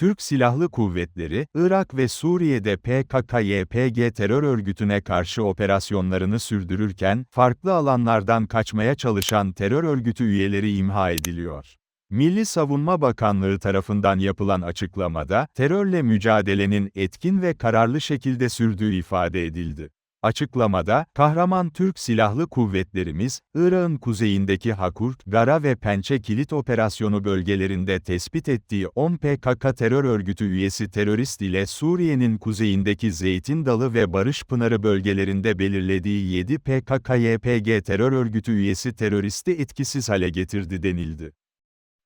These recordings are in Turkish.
Türk Silahlı Kuvvetleri, Irak ve Suriye'de PKK-YPG terör örgütüne karşı operasyonlarını sürdürürken, farklı alanlardan kaçmaya çalışan terör örgütü üyeleri imha ediliyor. Milli Savunma Bakanlığı tarafından yapılan açıklamada, terörle mücadelenin etkin ve kararlı şekilde sürdüğü ifade edildi. Açıklamada, kahraman Türk Silahlı Kuvvetlerimiz, Irak'ın kuzeyindeki Hakurt, Gara ve Pençe Kilit Operasyonu bölgelerinde tespit ettiği 10 PKK terör örgütü üyesi terörist ile Suriye'nin kuzeyindeki Zeytin Dalı ve Barış Pınarı bölgelerinde belirlediği 7 PKK-YPG terör örgütü üyesi teröristi etkisiz hale getirdi denildi.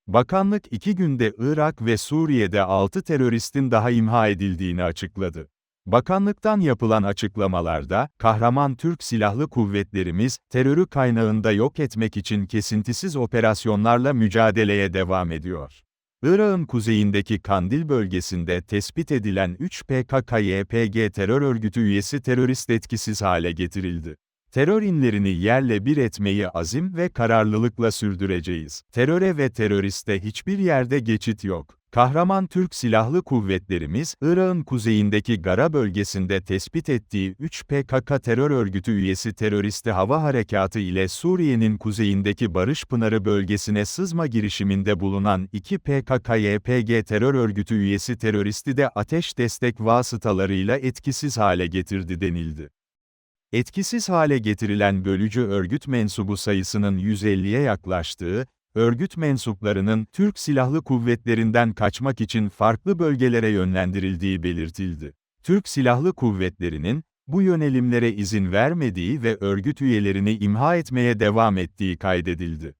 Bakanlık iki günde Irak ve Suriye'de 6 teröristin daha imha edildiğini açıkladı. Bakanlıktan yapılan açıklamalarda, kahraman Türk Silahlı Kuvvetlerimiz, terörü kaynağında yok etmek için kesintisiz operasyonlarla mücadeleye devam ediyor. Irak'ın kuzeyindeki Kandil bölgesinde tespit edilen 3 PKK-YPG terör örgütü üyesi terörist etkisiz hale getirildi. Terör inlerini yerle bir etmeyi azim ve kararlılıkla sürdüreceğiz. Teröre ve teröriste hiçbir yerde geçit yok. Kahraman Türk Silahlı Kuvvetlerimiz, Irak'ın kuzeyindeki Gara bölgesinde tespit ettiği 3 PKK terör örgütü üyesi teröristi hava harekatı ile Suriye'nin kuzeyindeki Barış Pınarı bölgesine sızma girişiminde bulunan 2 PKK-YPG terör örgütü üyesi teröristi de ateş destek vasıtalarıyla etkisiz hale getirdi denildi. Etkisiz hale getirilen bölücü örgüt mensubu sayısının 150'ye yaklaştığı, örgüt mensuplarının Türk Silahlı Kuvvetlerinden kaçmak için farklı bölgelere yönlendirildiği belirtildi. Türk Silahlı Kuvvetleri'nin bu yönelimlere izin vermediği ve örgüt üyelerini imha etmeye devam ettiği kaydedildi.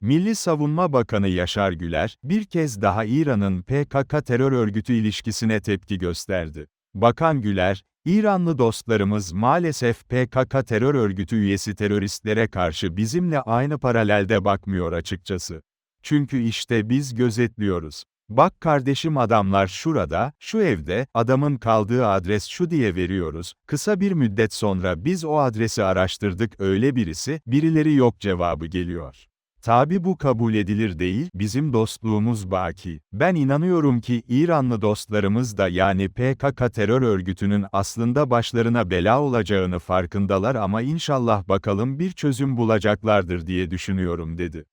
Milli Savunma Bakanı Yaşar Güler, bir kez daha İran'ın PKK terör örgütü ilişkisine tepki gösterdi. Bakan Güler, İranlı dostlarımız maalesef PKK terör örgütü üyesi teröristlere karşı bizimle aynı paralelde bakmıyor açıkçası. Çünkü işte biz gözetliyoruz. Bak kardeşim adamlar şurada, şu evde, adamın kaldığı adres şu diye veriyoruz. Kısa bir müddet sonra biz o adresi araştırdık öyle birisi, birileri yok cevabı geliyor. Tabi bu kabul edilir değil, bizim dostluğumuz baki. Ben inanıyorum ki İranlı dostlarımız da yani PKK terör örgütünün aslında başlarına bela olacağını farkındalar ama inşallah bakalım bir çözüm bulacaklardır diye düşünüyorum dedi.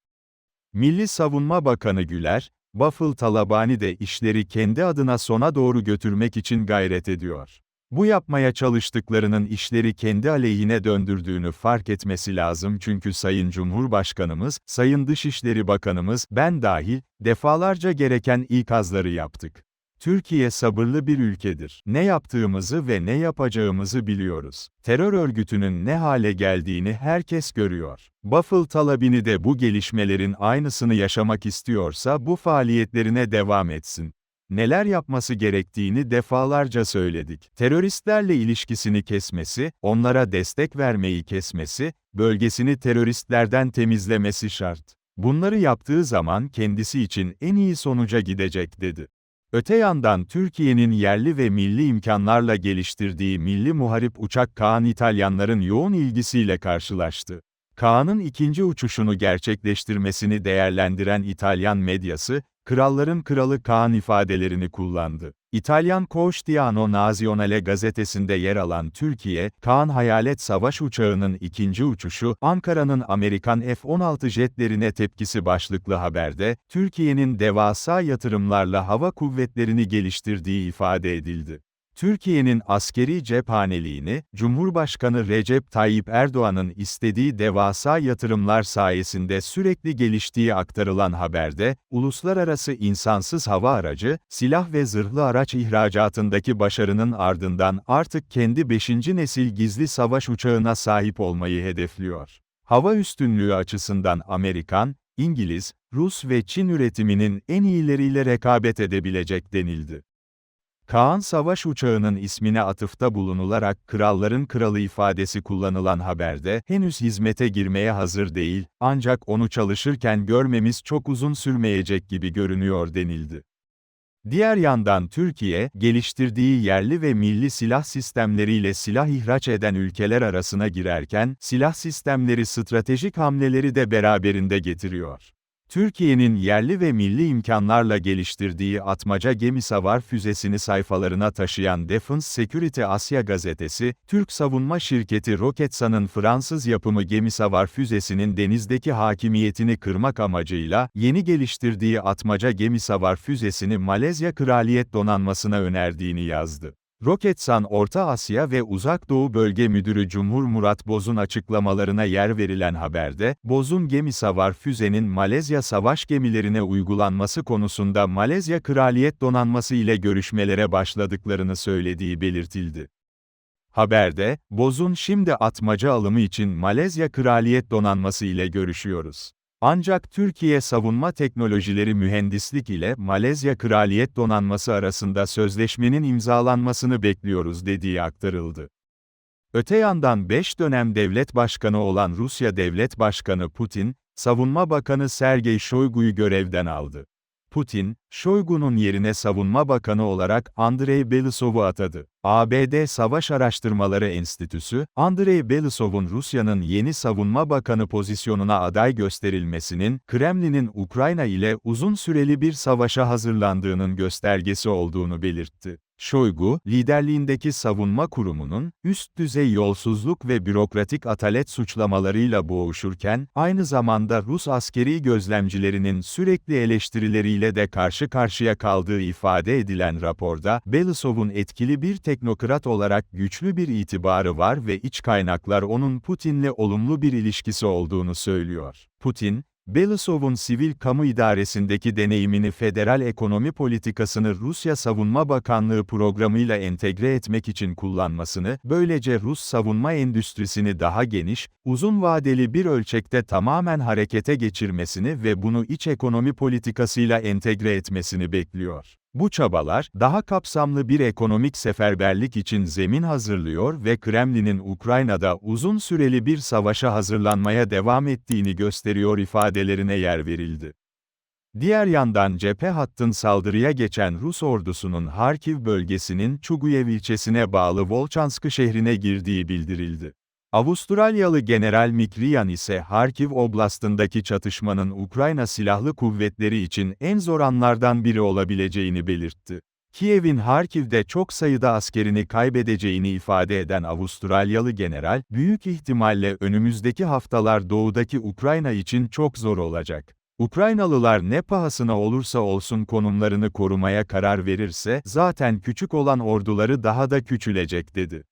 Milli Savunma Bakanı Güler, Bafıl Talabani de işleri kendi adına sona doğru götürmek için gayret ediyor. Bu yapmaya çalıştıklarının işleri kendi aleyhine döndürdüğünü fark etmesi lazım çünkü Sayın Cumhurbaşkanımız, Sayın Dışişleri Bakanımız, ben dahil, defalarca gereken ikazları yaptık. Türkiye sabırlı bir ülkedir. Ne yaptığımızı ve ne yapacağımızı biliyoruz. Terör örgütünün ne hale geldiğini herkes görüyor. Buffalo Talabini de bu gelişmelerin aynısını yaşamak istiyorsa bu faaliyetlerine devam etsin neler yapması gerektiğini defalarca söyledik. Teröristlerle ilişkisini kesmesi, onlara destek vermeyi kesmesi, bölgesini teröristlerden temizlemesi şart. Bunları yaptığı zaman kendisi için en iyi sonuca gidecek dedi. Öte yandan Türkiye'nin yerli ve milli imkanlarla geliştirdiği milli muharip uçak Kaan İtalyanların yoğun ilgisiyle karşılaştı. Kaan'ın ikinci uçuşunu gerçekleştirmesini değerlendiren İtalyan medyası, kralların kralı Kaan ifadelerini kullandı. İtalyan Quotidiano Nazionale gazetesinde yer alan Türkiye, Kaan Hayalet Savaş Uçağı'nın ikinci uçuşu, Ankara'nın Amerikan F-16 jetlerine tepkisi başlıklı haberde, Türkiye'nin devasa yatırımlarla hava kuvvetlerini geliştirdiği ifade edildi. Türkiye'nin askeri cephaneliğini, Cumhurbaşkanı Recep Tayyip Erdoğan'ın istediği devasa yatırımlar sayesinde sürekli geliştiği aktarılan haberde, uluslararası insansız hava aracı, silah ve zırhlı araç ihracatındaki başarının ardından artık kendi 5. nesil gizli savaş uçağına sahip olmayı hedefliyor. Hava üstünlüğü açısından Amerikan, İngiliz, Rus ve Çin üretiminin en iyileriyle rekabet edebilecek denildi. Kaan Savaş uçağının ismine atıfta bulunularak kralların kralı ifadesi kullanılan haberde, henüz hizmete girmeye hazır değil, ancak onu çalışırken görmemiz çok uzun sürmeyecek gibi görünüyor denildi. Diğer yandan Türkiye, geliştirdiği yerli ve milli silah sistemleriyle silah ihraç eden ülkeler arasına girerken, silah sistemleri stratejik hamleleri de beraberinde getiriyor. Türkiye'nin yerli ve milli imkanlarla geliştirdiği atmaca gemi savar füzesini sayfalarına taşıyan Defense Security Asya gazetesi, Türk savunma şirketi Roketsan'ın Fransız yapımı gemi savar füzesinin denizdeki hakimiyetini kırmak amacıyla, yeni geliştirdiği atmaca gemi savar füzesini Malezya Kraliyet Donanması'na önerdiğini yazdı. Roketsan Orta Asya ve Uzak Doğu Bölge Müdürü Cumhur Murat Boz'un açıklamalarına yer verilen haberde, Boz'un gemi savar füzenin Malezya savaş gemilerine uygulanması konusunda Malezya Kraliyet Donanması ile görüşmelere başladıklarını söylediği belirtildi. Haberde, Boz'un şimdi atmaca alımı için Malezya Kraliyet Donanması ile görüşüyoruz. Ancak Türkiye Savunma Teknolojileri Mühendislik ile Malezya Kraliyet Donanması arasında sözleşmenin imzalanmasını bekliyoruz dediği aktarıldı. Öte yandan 5 dönem devlet başkanı olan Rusya Devlet Başkanı Putin, Savunma Bakanı Sergey Shoigu'yu görevden aldı. Putin, Shoigu'nun yerine Savunma Bakanı olarak Andrei Belousov'u atadı. ABD Savaş Araştırmaları Enstitüsü, Andrei Belousov'un Rusya'nın yeni Savunma Bakanı pozisyonuna aday gösterilmesinin, Kremlin'in Ukrayna ile uzun süreli bir savaşa hazırlandığının göstergesi olduğunu belirtti. Shoigu, liderliğindeki savunma kurumunun, üst düzey yolsuzluk ve bürokratik atalet suçlamalarıyla boğuşurken, aynı zamanda Rus askeri gözlemcilerinin sürekli eleştirileriyle de karşı karşıya kaldığı ifade edilen raporda, Belousov'un etkili bir teknokrat olarak güçlü bir itibarı var ve iç kaynaklar onun Putin'le olumlu bir ilişkisi olduğunu söylüyor. Putin, Belousov'un sivil kamu idaresindeki deneyimini federal ekonomi politikasını Rusya Savunma Bakanlığı programıyla entegre etmek için kullanmasını, böylece Rus savunma endüstrisini daha geniş, uzun vadeli bir ölçekte tamamen harekete geçirmesini ve bunu iç ekonomi politikasıyla entegre etmesini bekliyor. Bu çabalar, daha kapsamlı bir ekonomik seferberlik için zemin hazırlıyor ve Kremlin'in Ukrayna'da uzun süreli bir savaşa hazırlanmaya devam ettiğini gösteriyor ifadelerine yer verildi. Diğer yandan cephe hattın saldırıya geçen Rus ordusunun Harkiv bölgesinin Çuguyev ilçesine bağlı Volchansk şehrine girdiği bildirildi. Avustralyalı General Mick Ryan ise Harkiv Oblast'ındaki çatışmanın Ukrayna Silahlı Kuvvetleri için en zor anlardan biri olabileceğini belirtti. Kiev'in Harkiv'de çok sayıda askerini kaybedeceğini ifade eden Avustralyalı general, büyük ihtimalle önümüzdeki haftalar doğudaki Ukrayna için çok zor olacak. Ukraynalılar ne pahasına olursa olsun konumlarını korumaya karar verirse, zaten küçük olan orduları daha da küçülecek dedi.